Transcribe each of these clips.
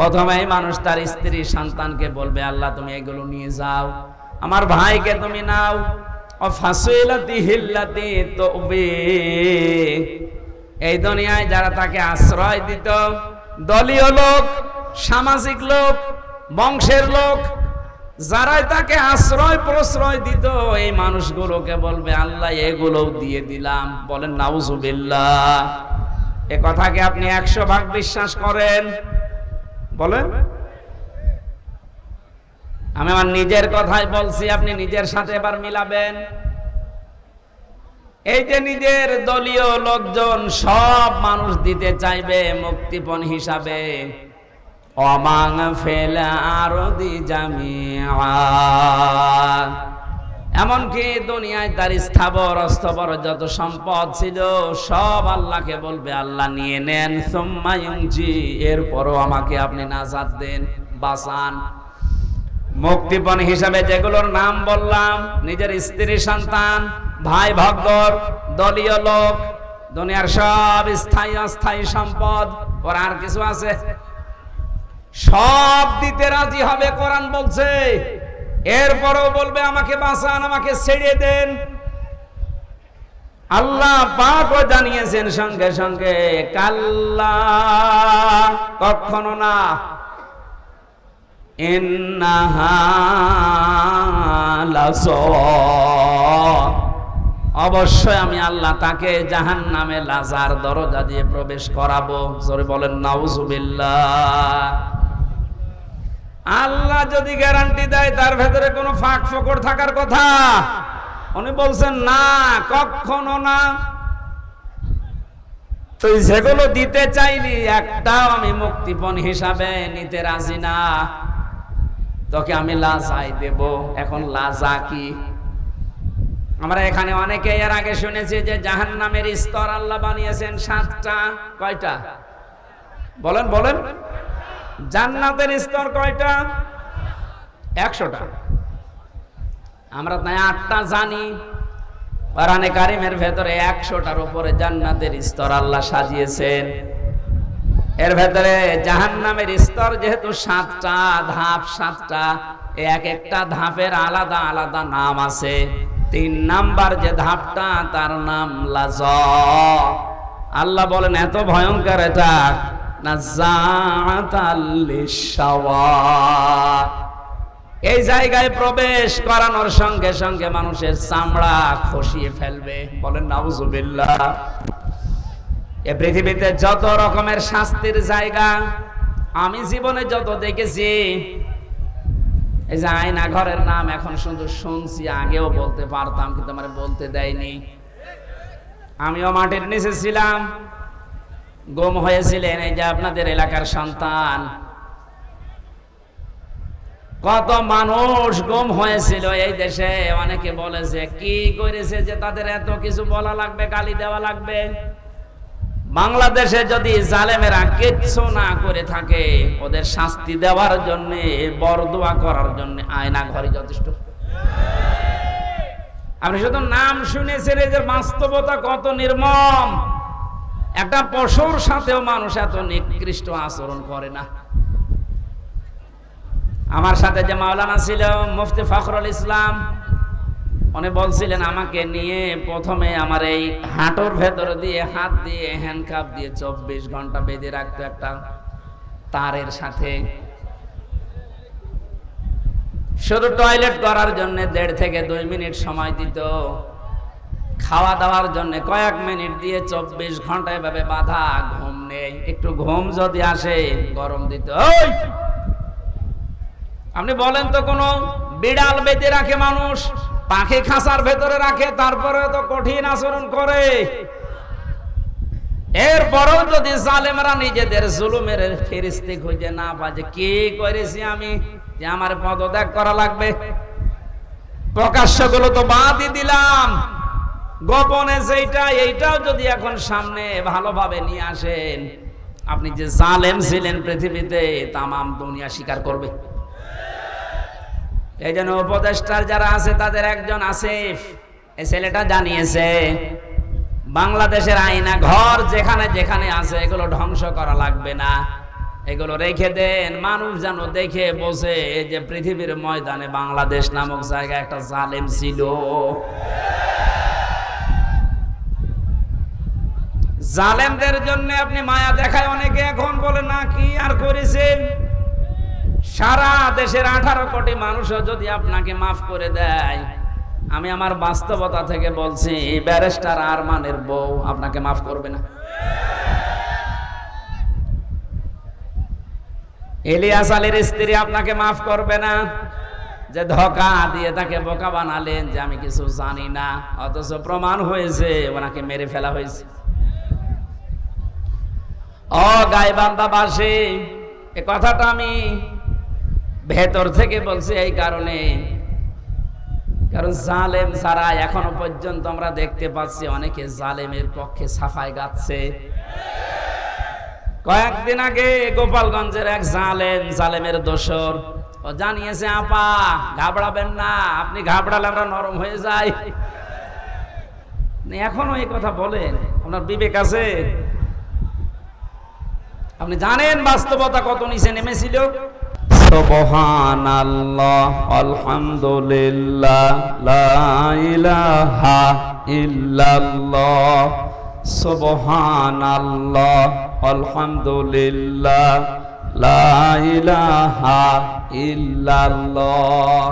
প্রথমেই মানুষ তার স্ত্রী সন্তানকে বলবে, আল্লাহ, তুমি এগুলো নিয়ে যাও। আমার ভাইকে তুমি নাও। ও ফাসিলাতি হিল্লাতি তবে। এই দুনিয়ায় যারা তাকে আশ্রয় দিত, দলীয় লোক, সামাজিক লোক, বংশের লোক, যারাই তাকে আশ্রয় প্রশ্রয় দিত, এই মানুষগুলোকে বলবে, আল্লাহ এগুলো দিয়ে দিলাম। বলেন, নাউজুবিল্লাহ। এ কথাকে আপনি একশো ভাগ বিশ্বাস করেন? বলেন। আমি আমার নিজের কথাই বলছি, আপনি নিজের সাথে এবার মিলাবেন। এই যে নিজের দলীয় লোকজন সব মানুষ দিতে চাইবে মুক্তিপণ হিসাবে। অমাং ফেলা আরও দি জামিয়া এমনকি দুনিয়ায় তার স্থাবর অস্তবর যত সম্পদ ছিল, সব আল্লাহকে বলবে, আল্লাহ নিয়ে নেন সোম্মায়ুংজি এরপরও আমাকে আপনি নাজাদ দেন বাসান মুক্তিপণ হিসাবে যেগুলোর নাম বললাম, নিজের স্ত্রী, সন্তান, ভাই ভগ্গর দলীয় লোক, দুনিয়ার সব স্থায়ী, অস্থায়ী সম্পদ, ওর আর কিছু আছে? সব দিতে রাজি হবে, কোরআন বলছে। এরপরও বলবে, আমাকে বাঁচান, আমাকে ছেড়ে দেন। আল্লাহ পাকও জানিয়েছেন, সঙ্গে সঙ্গে কাল্লা, কখনো না। অবশ্যই আমি আল্লাহ তাকে জাহান নামে লাজার দরজা দিয়ে প্রবেশ করাবো। বলেন, নাউজুবিল্লাহ। আল্লাহ যদি গ্যারান্টি দেয়, তার ভেতরে কোনো ফাঁক ফোকর থাকার কথা। উনি বলছেন, না, কখনো না। তুই যেগুলো দিতে চাইলি, একটাও আমি মুক্তিপণ হিসাবে নিতে রাজি না। তোকে আমি লাজাই দেব। এখন লাজা কি? আমরা এখানে অনেকে এর আগে শুনেছি যে জাহান নামের স্তর আল্লাহ বানিয়েছেন সাতটা। কয়টা? বলেন বলেন। জান্নাতের স্তর কয়টা? একশোটা। আমরা তাই আটটা জানি। কোরআনে কারিমের ভেতরে একশোটার উপরে জান্নাতের স্তর আল্লাহ সাজিয়েছেন। এর ভেতরে জাহান্নামের স্তর যেহেতু সাতটা, ধাপ সাতটা, এক একটা ধাপের আলাদা আলাদা নাম আছে। তিন নাম্বার যে ধাপটা, তার নাম লাজ আল্লাহ বলেন, এত ভয়ঙ্কর এটা। এই জায়গায় প্রবেশ করানোর সঙ্গে সঙ্গে মানুষের চামড়া খসিয়ে ফেলবে। বলেন, নাউজুবিল্লাহ। এ পৃথিবীতে যত রকমের শাস্তির জায়গা, আমি জীবনে যত দেখেছি, এই যে আয়না ঘরের নাম এখন শুধু শুনছি, আগেও বলতে পারতাম, কিন্তু আমার বলতে দেয়নি। আমিও মাটির নিচে ছিলাম। গম হয়েছিলেন এই যে আপনাদের এলাকার সন্তান। কত মানুষ গম হয়েছিল এই দেশে। অনেকে বলেছে, কি করেছে যে তাদের এত কিছু বলা লাগবে, গালি দেওয়া লাগবে? বাংলাদেশে যদি জালেমেরা কিচ্ছু না করে থাকে, ওদের শাস্তি দেওয়ার জন্য, বরদোয়া করার জন্য আয়না ঘরে যথেষ্ট। আপনি শুধু নাম শুনেছেন যে বাস্তবতা কত নির্মম। একটা পশুর সাথেও মানুষ এত নিকৃষ্ট আচরণ করে না। আমার সাথে যে মাওলানা ছিল, মুফতি ফখরুল ইসলাম, উনি বলছিলেন, আমাকে নিয়ে প্রথমে আমার এই হাঁটুর ভেতর দিয়ে হাত দিয়ে হ্যান্ডকাপ দিয়ে চব্বিশ ঘণ্টা বেঁধে রাখতো একটা তারের সাথে। শুধু টয়লেট করার জন্য দেড় থেকে দুই মিনিট সময় দিত। খাওয়া দাওয়ার জন্য কয়েক মিনিট দিয়ে চব্বিশ ঘণ্টা এভাবে বাধা, ঘুম নেই। একটু ঘুম যদি আসে, গরম দিতে আপনি বলেন তো কোনো বিড়াল বেঁধে রাখে মানুষ, পাখি খাঁচার ভেতরে রাখে তারপরে তো কঠিন আচরণ করে। এরপরেও যদি জালেমরা নিজেদের জুলুমের ফেরিস্তি খুঁজে না পায় যে কি করেছি আমি, যে আমার পদত্যাগ করা লাগবে। প্রকাশ্যগুলো তো বাদই দিলাম। গোপনে যেটা এইটাও যদি এখন সামনে ভালোভাবে নিয়ে আসেন, আপনি যে জালেম ছিলেন পৃথিবীতে, তামাম দুনিয়া স্বীকার করবে। এই জন্য উপদেষ্টার যারা আছে, তাদের একজন আসিফ, এই ছেলেটা জানিয়েছে, বাংলাদেশের আইনা ঘর যেখানে যেখানে আছে, এগুলো ধ্বংস করা লাগবে না। এগুলো রেখে দেন, মানুষ যেন দেখে বসে যে পৃথিবীর ময়দানে বাংলাদেশ নামক জায়গায় একটা জালেম ছিল। জালেমদের জন্য আপনি মায়া দেখায় অনেকে এখন বলে, না, কি আর করেছেন? সারা দেশের আঠারো কোটি মানুষও যদি আপনাকে মাফ করে দেয়, আমি আমার বাস্তবতা থেকে বলছি, ব্যারিস্টার আরমানের বউ আপনাকে মাফ করবে না। এলিয়াস আলীর স্ত্রী আপনাকে মাফ করবে না। যে ধোকা দিয়ে তাকে বোকা বানালেন, যে আমি কিছু জানি না, অথচ প্রমাণ হয়েছে, ওনাকে মেরে ফেলা হয়েছে। ও গাইবান্দাবাসী এ কথাটা আমি ভেতর থেকে বলছি এই কারণে। কারণ জালেম ছাড়া এখনও পর্যন্ত আমরা দেখতে পাচ্ছি, অনেকে জালেমের পক্ষে সাফাই গাচ্ছে। কয়েকদিন আগে গোপালগঞ্জের এক জালেম, জালেমের দোসর ও জানিয়েছে, আপা, ঘাবড়াবেন না, আপনি ঘাবড়ালে আমরা নরম হয়ে যাই। এখনও এই কথা বলেন, আপনার বিবেক আছে? আপনি জানেন বাস্তবতা কত নিচে নেমেছিল? সুবহানাল্লাহ, আলহামদুলিল্লাহ, লা ইলাহা ইল্লাল্লাহ, সুবহানাল্লাহ, আলহামদুলিল্লাহ, লা ইলাহা ইল্লাল্লাহ।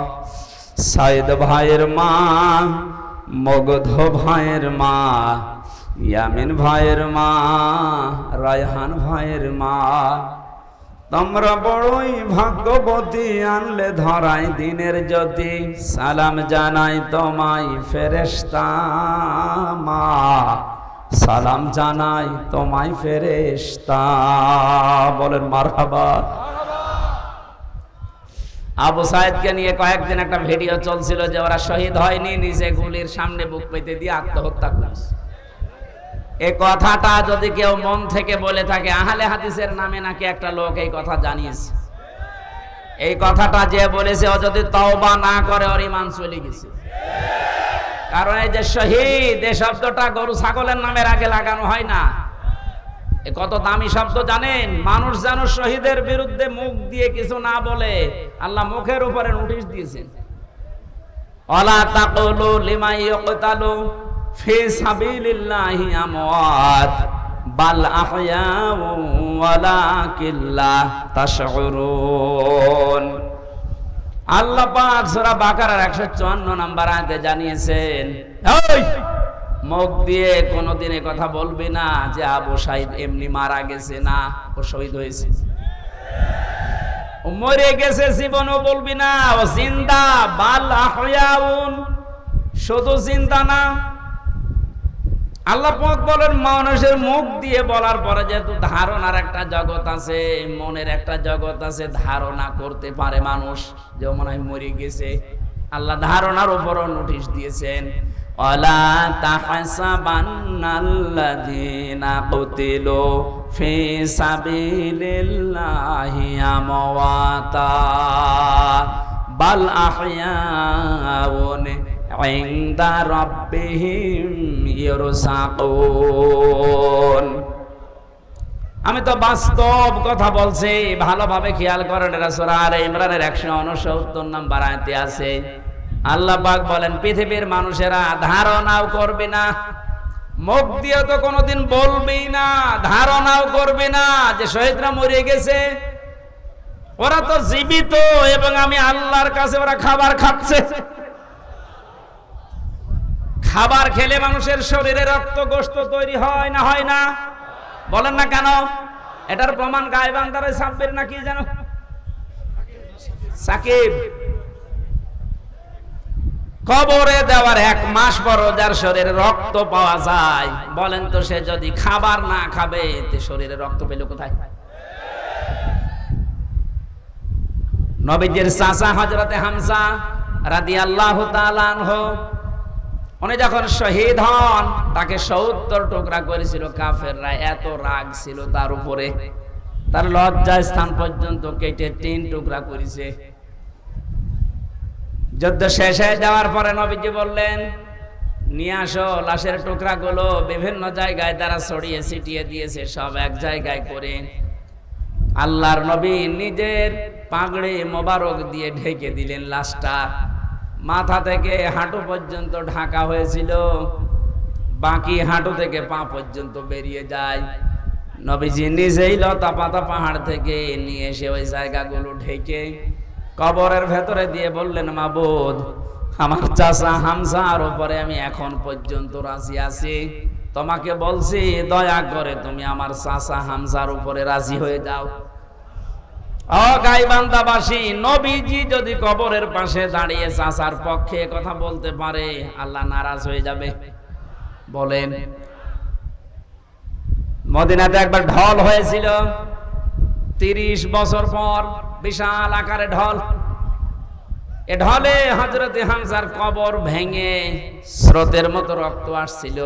সাইদ ভাইয়ের মা, মগধ ভাইয়ের মা ইয়ামিন ভাইয়ের মা, রায়হান ভাইয়ের মা। তোমরা বড়ই ভাগ্যবতী, আনলে ধরাই দিনের জ্যোতি। সালাম জানাই তোমায় ফেরেস্তা মা। সালাম জানাই তোমায় ফেরেস্তা বলেন মারহাবা। আবু সাহেদকে নিয়ে কয়েকদিন একটা ভিডিও চলছিল যে ওরা শহীদ হয়নি, নিজে গুলির সামনে বুক পেতে দিয়ে আত্মহত্যা করেছে। এই কথাটা যদি কেউ মন থেকে বলে থাকে, আহলে হাদিসের নামে নাকি একটা লোক এই কথা জানিয়েছে? এই কথাটা যে বলেছে, ও যদি তওবা না করে, ওর ইমান চলে গেছে। কারণ এই যে শহীদ এই শব্দটা গরু ছাগলের নামের আগে লাগানো হয় না। এ কত দামি শব্দ জানেন? মানুষ যেন শহীদের বিরুদ্ধে মুখ দিয়ে কিছু না বলে, আল্লাহ মুখের উপরে নোটিশ দিয়েছেন। অলা তাকলু লিমা ইয়কতালু ফি বাল আহয়াউ ওয়ালাকিন লা তাশউরুন। আল্লাহ পাক সূরা বাকারার 154 নাম্বার আয়াতে জানিয়েছেন ওই মুখ দিয়ে কোনোদিন কথা বলবি না যে আবু সাইদ এমনি মারা গেছে না, ও শহীদ হয়েছে। মরে গেছে, জীবনও বলবি না, ও জিন্দা, বাল আহয়াউন, শুধু চিন্তা না আল্লাহ পাক বলেন, মানুষের মুখ দিয়ে বলার পরে যেহেতু ধারণার একটা জগৎ আছে, মনের একটা জগৎ আছে, ধারণা করতে পারে মানুষ। যে মনে হয় মরে গেছে, আল্লাহ ধারণার উপরও নোটিশ দিয়েছেন। ওয়ালা তাহসাবান্নাল্লাযীনা কুতিলু ফি সাবিলিল্লাহি আমওয়াতা, বাল আহয়াউন আমি তো বাস্তব কথা বলছি, ভালোভাবে খেয়াল করেন এরা সূরা আর ইমরানের 169 নাম্বার আয়াতে আছে, আল্লাহ পাক বলেন, পৃথিবীর মানুষেরা ধারণাও করবে না, মুখ দিয়ে তো কোনোদিন বলবেই না, ধারণাও করবে না যে শহীদরা মরে গেছে। ওরা তো জীবিত এবং আমি আল্লাহর কাছে ওরা খাবার খাচ্ছে। খাবার খেলে মানুষের শরীরে রক্ত গোস্ত তৈরি হয় না হয় না? বলেন না কেন? এটার প্রমাণ গায়ে বান্দারে সাব্বির নাকি জানো? সাকিব। কবরে দেওয়ার এক মাস পর যার শরীরে রক্ত পাওয়া যায়, বলেন তো সে যদি খাবার না খাবে, তে শরীরে রক্ত পেল কোথায়? নবীজির চাচা হজরতে হামসা রাদি আল্লাহ উনি যখন শহীদ হন, তাকে সত্তর টুকরা করেছিল কাফেররা, এত রাগ ছিল তার উপরে। তার লজ্জা স্থান পর্যন্ত কেটে তিন টুকরা করেছে। যুদ্ধ শেষ হয়ে যাওয়ার পরে নবীজি বললেন, নিয়ে আসো, লাশের টুকরাগুলো বিভিন্ন জায়গায় তারা ছড়িয়ে ছিটিয়ে দিয়েছে, সব এক জায়গায় করে। আল্লাহর নবী নিজের পাগড়ি মোবারক দিয়ে ঢেকে দিলেন লাশটা। মাথা থেকে হাঁটু পর্যন্ত ঢাকা হয়েছিল। বাকি হাঁটু থেকে পা পর্যন্ত বেরিয়ে যায়। নবীজি নিজেই লতা পাতা পাহাড় থেকে নিয়ে এসে ওই জায়গাগুলো ঢেকে কবরের ভেতরে দিয়ে বললেন, মাবুদ, আমার চাষা হামসার উপরে আমি এখন পর্যন্ত রাজি আছি। তোমাকে বলছি, দয়া করে তুমি আমার চাষা হামসার উপরে রাজি হয়ে যাও। ও গাইবান্দাবাসী নবীজি যদি কবরের পাশে দাঁড়িয়ে চাষার পক্ষে কথা বলতে পারে, আল্লাহ নারাজ হয়ে যাবে। বলেন, মদিনাতে একবার ঢল হয়েছিল। তিরিশ বছর পর বিশাল আকারে ঢল। এ ঢলে হজরতে হামজার কবর ভেঙে স্রোতের মতো রক্ত আসছিল।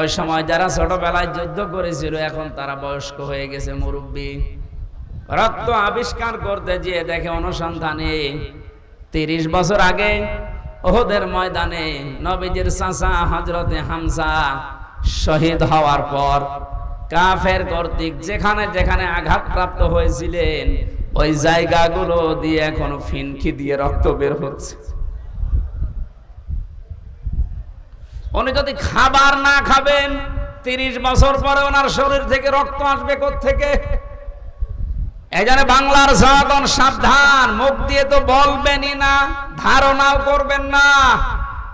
ওই সময় যারা ছোটবেলায় যুদ্ধ করেছিল, এখন তারা বয়স্ক হয়ে গেছে মুরব্বী। রক্ত আবিষ্কার করতে গিয়ে দেখে অনুসন্ধানে তিরিশ বছর আগে ওহদের ময়দানে নবীজির চাচা হজরতে হামসা শহীদ হওয়ার পর কাফের কর্তৃক যেখানে যেখানে আঘাতপ্রাপ্ত হয়েছিলেন, ওই জায়গাগুলো দিয়ে এখন ফিনকি দিয়ে রক্ত বের হচ্ছে। উনি যদি খাবার না খাবেন, তিরিশ বছর পরে ওনার শরীর থেকে রক্ত আসবে থেকে এই বাংলার জনগণ সাবধান, মুখ দিয়ে তো বলবেনই না, ধারণাও করবেন না।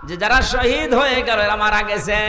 যে যারা শহীদ হয়ে গেল আমার মারা গেছে।